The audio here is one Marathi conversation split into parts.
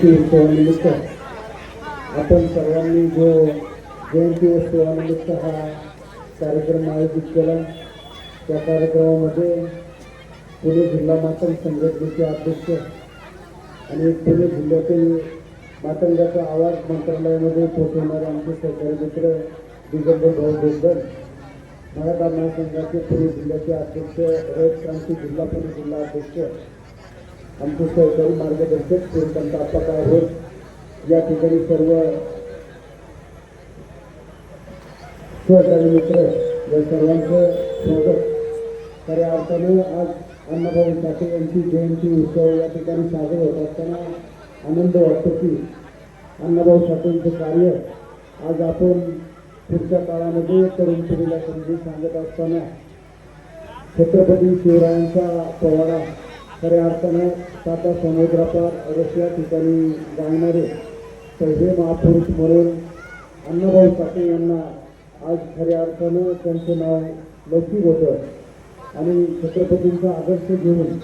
जयंती उत्सवानिमित्त आपण सर्वांनी जो जयंती उत्सवानिमित्त हा कार्यक्रम आयोजित केला. त्या कार्यक्रमामध्ये पुणे जिल्हा मातंग संघटनेचे अध्यक्ष आणि पुणे जिल्ह्यातील मातंगाचा आवाज मंत्रालयामध्ये पोहोचवणारे आमचे सहकारी मित्र दिगंबर भाऊ भोसकर मराठा महासंघाचे पुणे जिल्ह्याचे अध्यक्ष रयत क्रांती जिल्हा पुणे जिल्हा अध्यक्ष आमचे सहकारी मार्गदर्शक श्रीकांत अप्पा होत या ठिकाणी सर्व सहकारी मित्र या सर्वांचं स्वागत खऱ्या अर्थानं आज अण्णाभाऊ साठे यांची जयंती उत्सव या ठिकाणी साजरा होत असताना आनंद वाटतो की अण्णाभाऊ साठेंचं कार्य आज आपण पुढच्या काळामध्ये तरुण पिढीला समजून सांगत असताना छत्रपती शिवरायांचा खऱ्या अर्थानं साता समुद्रापार रशिया ठिकाणी जाणारे पहिले महापुरुष म्हणून अण्णाभाऊ साठे यांना आज खऱ्या अर्थानं त्यांचं नाव लौकिक होतं. आणि छत्रपतींचा आदर्श घेऊन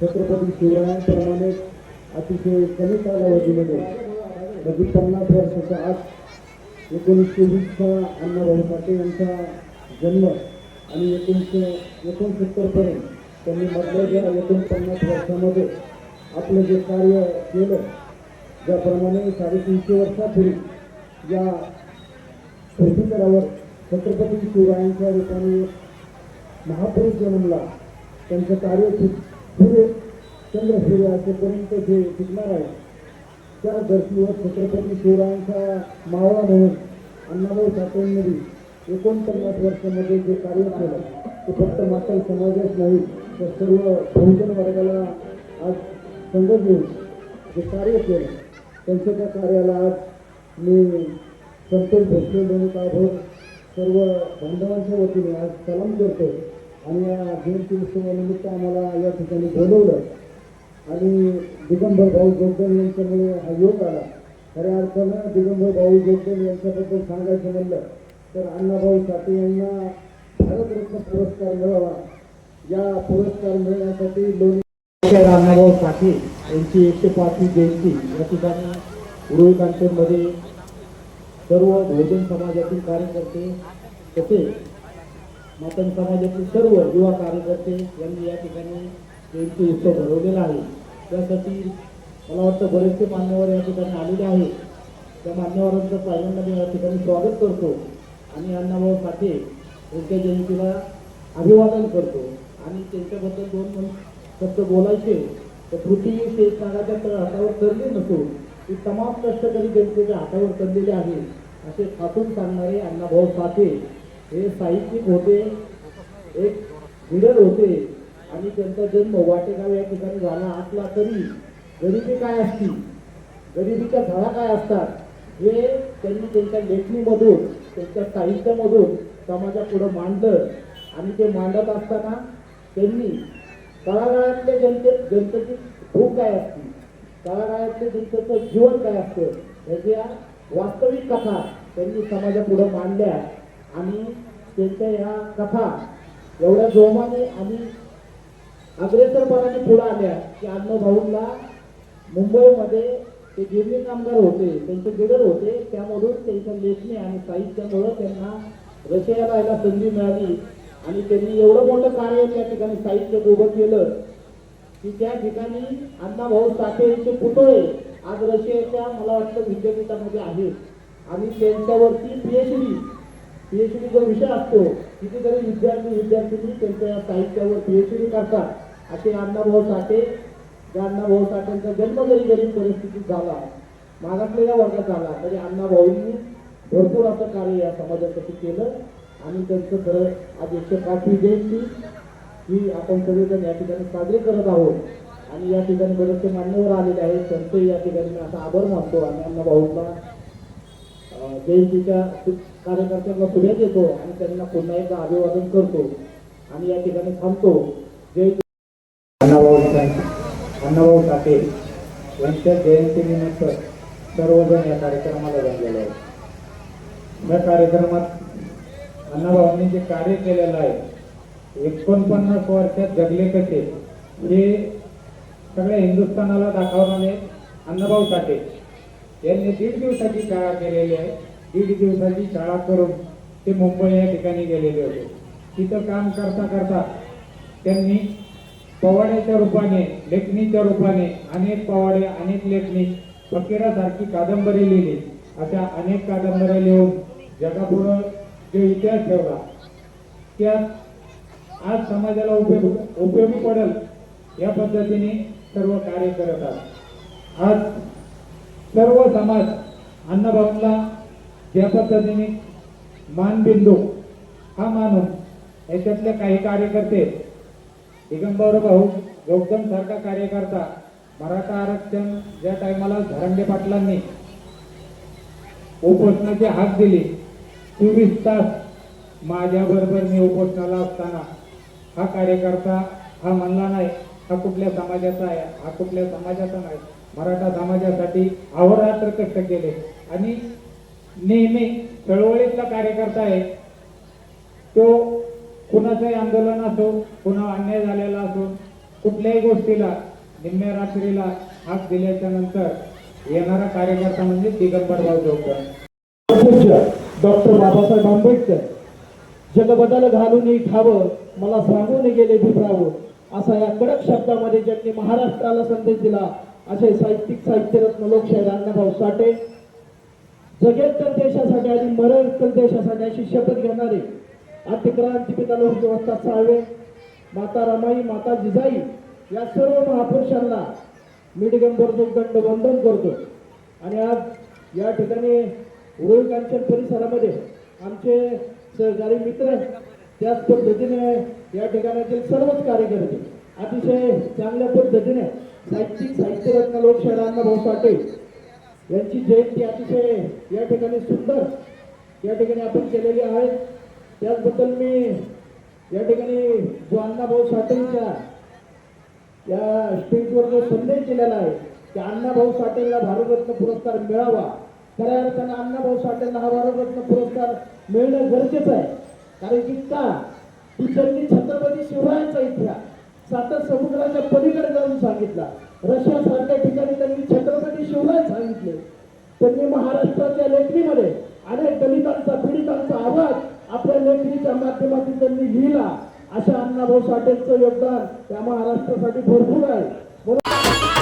छत्रपती शिवरायांप्रमाणे अतिशय कमी कालावधीमध्ये म्हणजे पन्नास वर्षाच्या आत एकोणीसशे वीसचा अण्णाभाऊ साठे यांचा जन्म आणि एकोणीसशे एकोणसत्तरपर्यंत त्यांनी मधल्या एकोणपन्नास वर्षामध्ये आपलं जे कार्य केलं ज्याप्रमाणे साडेतीनशे वर्षापूर्वी या पृथ्वीकरावर छत्रपती शिवरायांच्या रूपाने महापुरुष जन्मला त्यांचं कार्य सूर्य पुढे चंद्रसूर्य असेपर्यंत जे टिकणार आहे त्या धर्तीवर छत्रपती शिवरायांचा मावळा म्हणून अण्णाभाऊ साठेंनी एकोणपन्नास वर्षामध्ये जे कार्य केलं. ते फक्त माता समाजच नाही तर सर्व बहुजन वर्गाला आज संघ घेऊन जे कार्य केलं त्यांच्या त्या कार्याला आज मी संतोष भोसले लोणीकाभर सर्व बांधवांच्या वतीने आज सलाम करतो. आणि या जयंती उत्सवानिमित्त आम्हाला या ठिकाणी बोलवलं. आणि दिगंबर भाऊ जोगदन यांच्यामुळे हा योग आला. खऱ्या अर्थानं दिगंबर भाऊ जोगदन यांच्याबद्दल सांगायचं म्हणलं तर अण्णाभाऊ साठे यांना भारतरत्न पुरस्कार मिळावा. या पुरस्कार मिळण्यासाठी लोणी अण्णाभाऊ साठे यांची एकशे पाचवी जयंती या ठिकाणी उरुळ कांचनमध्ये सर्व बहुजन समाजातील कार्यकर्ते तसेच मातन समाजातील सर्व युवा कार्यकर्ते यांनी या ठिकाणी जयंती उत्सव भरवलेला आहे. त्यासाठी मला वाटतं बरेचसे मान्यवर या ठिकाणी आलेले आहेत. त्या मान्यवरांचं पहिल्यांदा मी या ठिकाणी स्वागत करतो. आणि अण्णाभाऊ साठे त्यांच्या जयंतीला अभिवादन करतो. आणि त्यांच्याबद्दल दोन फक्त शब्द बोलायचे. तर पृथ्वी शेष तर हातावर तरले नसून ती तमाम कष्टकरी जनतेच्या हातावर तरलेले आहे असे खातून सांगणारे अण्णाभाऊ साठे. हे साहित्यिक होते एक लिडर होते. आणि त्यांचा जन्म वाटेगाव या ठिकाणी झाला असला तरी गरिबी काय असती? गरिबीच्या झळा काय असतात? हे त्यांनी त्यांच्या लेखणीमधून त्यांच्या साहित्यामधून समाजापुढं मांडलं आणि ते मांडत असताना त्यांनी तळागाळातल्या जनते जनतेची भूक काय असते? तळागाळातल्या जनतेचं जीवन काय असतं? याच्या वास्तविक कथा त्यांनी समाजापुढं मांडल्या आणि त्यांच्या ह्या कथा एवढ्या जोमाने आणि अग्रेसरपणाने पुढे आल्या की अण्णाभाऊंना मुंबईमध्ये ते गिरणी कामगार होते त्यांचे बिडर होते. त्यामधून त्यांच्या लेखणी आणि साहित्यामुळं त्यांना रशियाला यायला संधी मिळाली आणि त्यांनी एवढं मोठं कार्य त्या ठिकाणी साहित्य उभं केलं की त्या ठिकाणी अण्णाभाऊ साठे यांचे पुतळे आज रशियाच्या मला वाटतं विद्यापीठामध्ये आहेत. आणि त्यांच्यावरती पीएचडी पीएचडी जो विषय असतो कितीतरी विद्यार्थी विद्यार्थिनी त्यांच्या या साहित्यावर पीएचडी करतात. असे अण्णाभाऊ साठे ज्या अण्णाभाऊ साठेंचा जन्म जरी गरीब परिस्थितीत झाला मागासलेल्या वर्गात झाला तरी अण्णाभाऊंनी भरपूर असं कार्य या समाजासाठी केलं. आणि त्यांचं खरं आज एकशे पाचवी जयंती ही आपण सगळेजण या ठिकाणी साजरी करत आहोत. आणि या ठिकाणी बरेचसे मान्यवर आलेले आहेत. त्यांचे या ठिकाणी मी असा आभार मानतो आणि अण्णाभाऊंना जयंतीच्या कार्यकर्त्यांना पुढे देतो आणि त्यांना पुन्हा एकदा अभिवादन करतो आणि या ठिकाणी थांबतो. जय अण्णाभाऊ अण्णाभाऊ टाके यांच्या जयंतीनिमित्त सर्वजण या कार्यक्रमाला जमलेले आहेत. या कार्यक्रमात अण्णाभाऊंनी जे कार्य केलेलं आहे एकोणपन्नास वर्षात जगले कसे हे सगळ्या हिंदुस्थानाला दाखवणारे अण्णाभाऊ साठे. यांनी दीड दिवसाची शाळा केलेली आहे. दीड दिवसाची शाळा करून ते मुंबई या ठिकाणी गेलेले होते. तिथं काम करता करता त्यांनी पवाड्याच्या रूपाने लेखणीच्या रूपाने अनेक पवाडे अनेक लेखणी फकीरासारखी कादंबरी लिहिली. अशा अनेक कादंबऱ्या लिहून जगापुढं जो इतिहास ठेवला त्यात आज समाजाला उपयोग उपयोगी पडेल या पद्धतीने सर्व कार्य करत आहेत. आज सर्व समाज अन्नभाऊला ज्या पद्धतीने मानबिंदू हा मानून याच्यातले काही कार्यकर्ते दिगंबर भाऊ गौतम सारखा कार्यकर्ता मराठा आरक्षण ज्या टायमाला धरंडे पाटलांनी उपोषणाची हाक दिली चोवीस तास माझ्या बरोबर मी उपोषणाला असताना हा कार्यकर्ता हा म्हणला नाही हा कुठल्या समाजाचा आहे हा कुठल्या समाजाचा नाही. मराठा समाजासाठी अहोरात्र कष्ट केले. आणि नेहमी चळवळीतला कार्यकर्ता आहे तो कुणाचंही आंदोलन असो कुणा अन्याय झालेला असो कुठल्याही गोष्टीला निम्म्या रात्रीला हात दिल्याच्या नंतर येणारा कार्यकर्ता म्हणजे दिगंबरराव जोकर पूज्य डॉक्टर बाबासाहेब आंबेडकर. जगबदल घालून ठावं मला सांगून गेले भिप्रावं असा या कडक शब्दामध्ये ज्यांनी महाराष्ट्राला संदेश दिला असे साहित्यिक साहित्यरत्न लोकशाहीर अण्णाभाऊ साठे. जगेल तर देशासाठी आणि मरण तर देशासाठी अशी शपथ घेणारे अतिक्रांती पिता लोकव्यवस्था साळवे माता रमाई माता जिजाई या सर्व महापुरुषांना मी दिगंबर दंड वंदन करतो. आणि आज या ठिकाणी उरुळ कांचन परिसरामध्ये आमचे सहकारी मित्र त्याच पद्धतीने या ठिकाणातील सर्वच कार्यकर्ते अतिशय चांगल्या पद्धतीने साहित्यिक साहित्यरत्न लोकशाहीर अण्णाभाऊ साठे यांची जयंती अतिशय या ठिकाणी सुंदर या ठिकाणी आपण केलेली आहे. त्याचबद्दल मी या ठिकाणी जो अण्णाभाऊ साठेंच्या या स्टेजवर जो संदेश दिलेला आहे की अण्णाभाऊ साठेंना भारतरत्न पुरस्कार मिळावा. खऱ्या अर्थानं अण्णाभाऊ साठेंना हा भारतरत्न पुरस्कार मिळणं गरजेचं आहे. कारण की का की त्यांनी छत्रपती शिवरायांचा इतिहास सात समुद्राच्या पलीकडे जाऊन सांगितला. रशिया सारख्या ठिकाणी त्यांनी छत्रपती शिवराय सांगितले. त्यांनी महाराष्ट्राच्या लेखणीमध्ये अनेक दलितांचा पीडितांचा आवाज आपल्या लेखणीच्या माध्यमातून त्यांनी लिहिला. अशा अण्णाभाऊ साठेंचं योगदान त्या महाराष्ट्रासाठी भरपूर आहे.